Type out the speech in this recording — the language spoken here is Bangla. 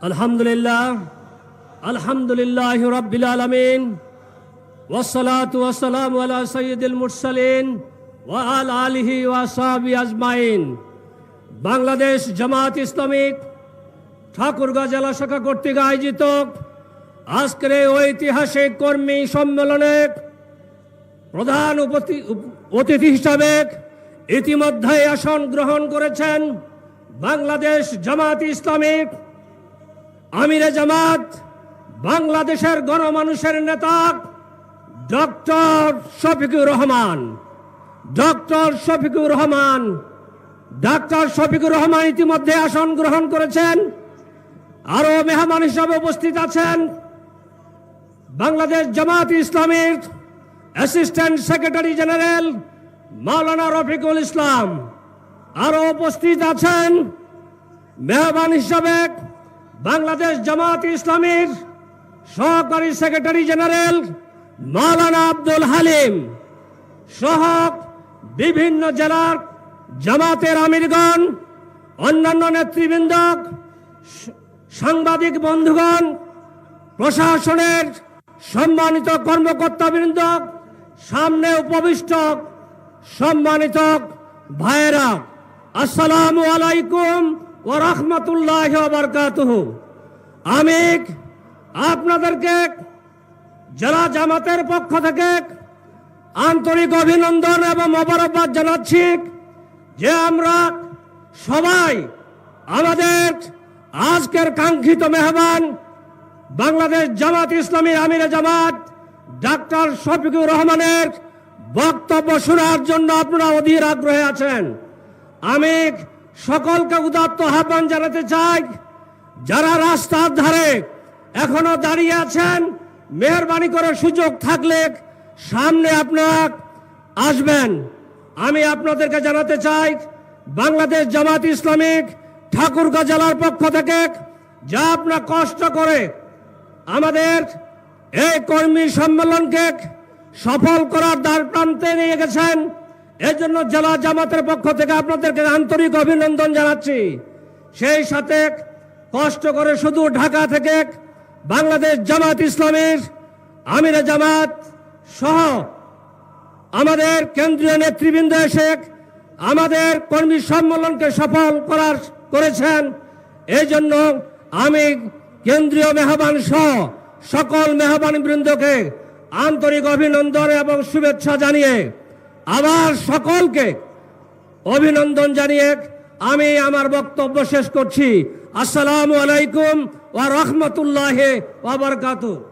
আলহামদুলিল্লাহ আলহামদুলিল্লাহ রব্বিল আলমিন ওসলাত ওয়াসালাম আলা সৈয়দুল মুরসালিন ওয়া আল আলিহি ওয়াসাবি আজমাইন। বাংলাদেশ জামাত ইসলামিক ঠাকুরগাঁ জেলা শাখা কর্তৃক আয়োজিত আজকের ঐতিহাসিক কর্মী সম্মেলনে প্রধান অতিথি হিসাবে ইতিমধ্যে আসন গ্রহণ করেছেন বাংলাদেশ জামাত ইসলামিক আমিরে জামাত, বাংলাদেশের গণমানুষের নেতা, doctor Shafiqur Rahman. Doctor Shafiqur Rahman, doctor Shafiqur Rahman ইতিমধ্যে আসন গ্রহণ করেছেন। আরও মেহমান হিসাবে উপস্থিত আছেন। বাংলাদেশ জামাত ইসলামের assistant secretary general Maulana Rafiqul Islam. আরও উপস্থিত আছেন। মেহমান হিসাবে বাংলাদেশ জামাত ইসলামের সহকারী সেক্রেটারি জেনারেল মাওলানা আব্দুল হালিম সহ বিভিন্ন জেলার জামাতের আমিরগণ, অন্যান্য নেতৃবৃন্দ, সাংবাদিক বন্ধুগণ, প্রশাসনের সম্মানিত কর্মকর্তাবৃন্দ, সামনে উপবিষ্ট সম্মানিত ভাইয়েরা, আসসালামু আলাইকুম রহমতুল্লাহ বারকাতুহ। আমি আপনাদেরকে জেলা জামাতের পক্ষ থেকে আন্তরিক অভিনন্দন এবং মোবারকবাদ জানাচ্ছি যে আমরা সবাই আমাদের আজকের কাঙ্ক্ষিত মেহমান বাংলাদেশ জামাত ইসলামী আমিরে জামাত ডাক্তার শফিকুর রহমানের বক্তব্য শোনার জন্য আপনারা অধীর আগ্রহে আছেন। আমি সকলকে উদাত্ত আহ্বান জানাতে চাই, যারা রাস্তার ধারে এখনও দাঁড়িয়ে আছেন, মেহরবানি করে সুযোগ থাকলে সামনে আপনার আসবেন। আমি আপনাদেরকে জানাতে চাই, বাংলাদেশ জামাত ইসলামিক ঠাকুরগাঁ জেলার পক্ষ থেকে যা আপনার কষ্ট করে আমাদের এই কর্মী সম্মেলনকে সফল করার দ্বার প্রান্তে নিয়ে গেছেন এর জন্য জেলা জামাতের পক্ষ থেকে আপনাদেরকে আন্তরিক অভিনন্দন জানাচ্ছি। সেই সাথে কষ্ট করে শুধু ঢাকা থেকে বাংলাদেশ জামাত ইসলামের আমিরে জামাত সহ আমাদের কেন্দ্রীয় নেতৃবৃন্দ এসে আমাদের কর্মী সম্মেলনকে সফল করার করেছেন। এই জন্য আমি কেন্দ্রীয় মেহমান সহ সকল মেহমান বৃন্দকে আন্তরিক অভিনন্দন এবং শুভেচ্ছা জানিয়ে আবার সকলকে অভিনন্দন জানিয়ে আমি আমার বক্তব্য শেষ করছি। আসসালামু আলাইকুম ওয়া রাহমাতুল্লাহি ওয়া বারাকাতুহু।